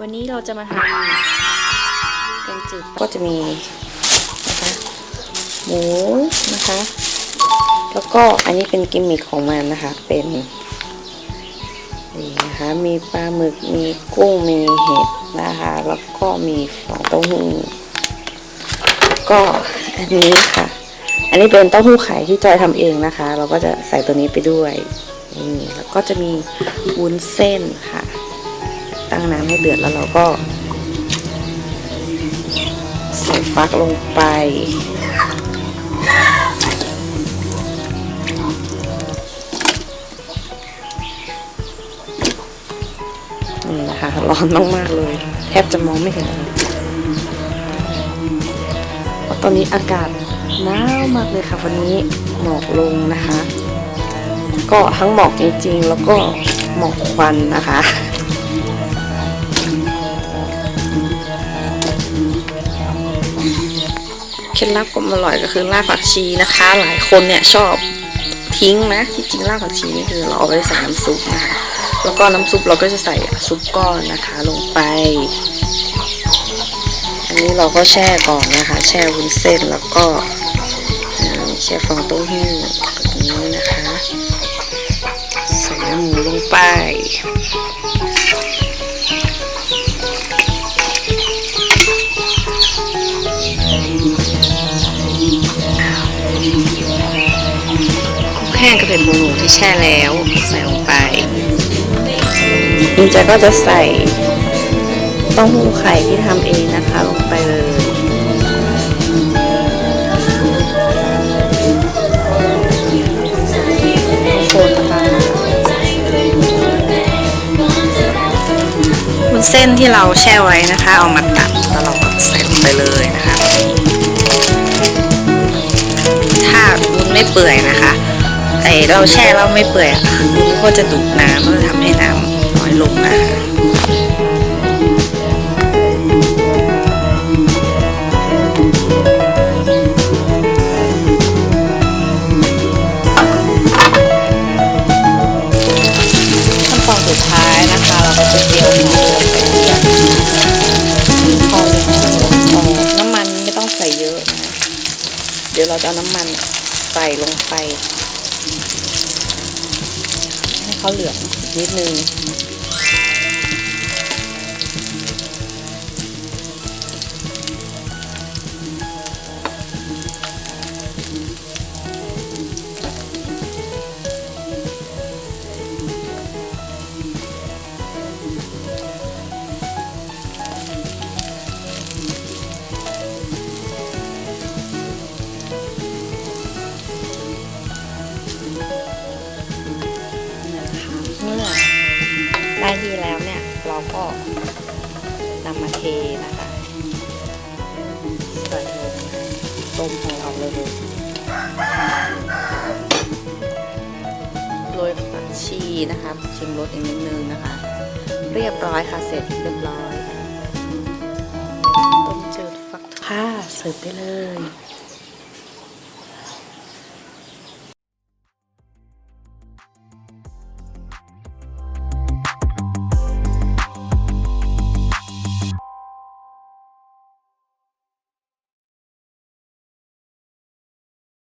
วันนี้เราจะมาทำแกงจืดก็จะมีนะคะหมูนะคะ แล้วก็อันนี้เป็นกิมมิคของมันนะคะ เป็นนี่นะคะมีปลาหมึกมีกุ้งมีเห็ดนะคะ แล้วก็มีฟองเต้าหู้ก็อันนี้ค่ะ อันนี้เป็นเต้าหู้ไข่ที่จอยทำเองนะคะ เราก็จะใส่ตัวนี้ไปด้วยนี่แล้วก็จะมีวุ้นเส้นค่ะ ตั้งน้ำให้เดือดแล้วเราก็ใส่ฟักลงไป นี่นะคะร้อนมากๆเลย แทบจะมองไม่เห็นเพราะตอนนี้อากาศหนาวมากเลยค่ะวันนี้หมอกลงนะคะ ก็ทั้งหมอกจริงๆ แล้วก็หมอกควันนะคะ ล็ดลับความอร่อยก็คือรากผักชีนะคะ หลายคนเนี่ยชอบทิ้งนะที่จริงรากผักชีนี่คือเราเอาไปใส่น้ำซุปนะคะ แล้วก็น้ำซุปเราก็จะใส่ซุปก้อนนะคะ ลงไป อันนี้เราก็แช่ก่อนนะคะ แช่วุ้นเส้นแล้วก็แช่ฟองเต้าหู้แบบนี้นะคะ ใส่น้ำหมูลงไป ห้งกระเผ็ดหมูหนูที่แช่แล้วใส่ลงไปนี่จะก็จะใส่เต้าหู้ไข่ที่ทำเองนะคะลงไปเลยคนนะคะวุ้นเส้นที่เราแช่ไว้นะคะ เอามาตัดแล้วเราก็ใส่ลงไปเลยนะคะ ถ้าวุ้นไม่เปื่อยนะคะ ไอเราแช่แล้วไม่เปื่อยอะวุ้นก็จะดูดน้ำก็จะทำให้น้ำน้อยลงนะคะขั้นตอนสุดท้ายนะคะเราก็จะเจียวหอมไปพอน้ำมันไม่ต้องใส่เยอะนะคะเดี๋ยวเราจะเอาน้ำมันใส่ลงไป ให้เขาเหลืองนิดนึง นำมาเทนะคะใส่ลงในต้มของเราเลยโรยผักชีนะคะ ชิมรสอีกนิดนึงนะคะ เรียบร้อยค่ะเสร็จเรียบร้อยต้มจืดฟักค่ะเสิร์ฟได้เลย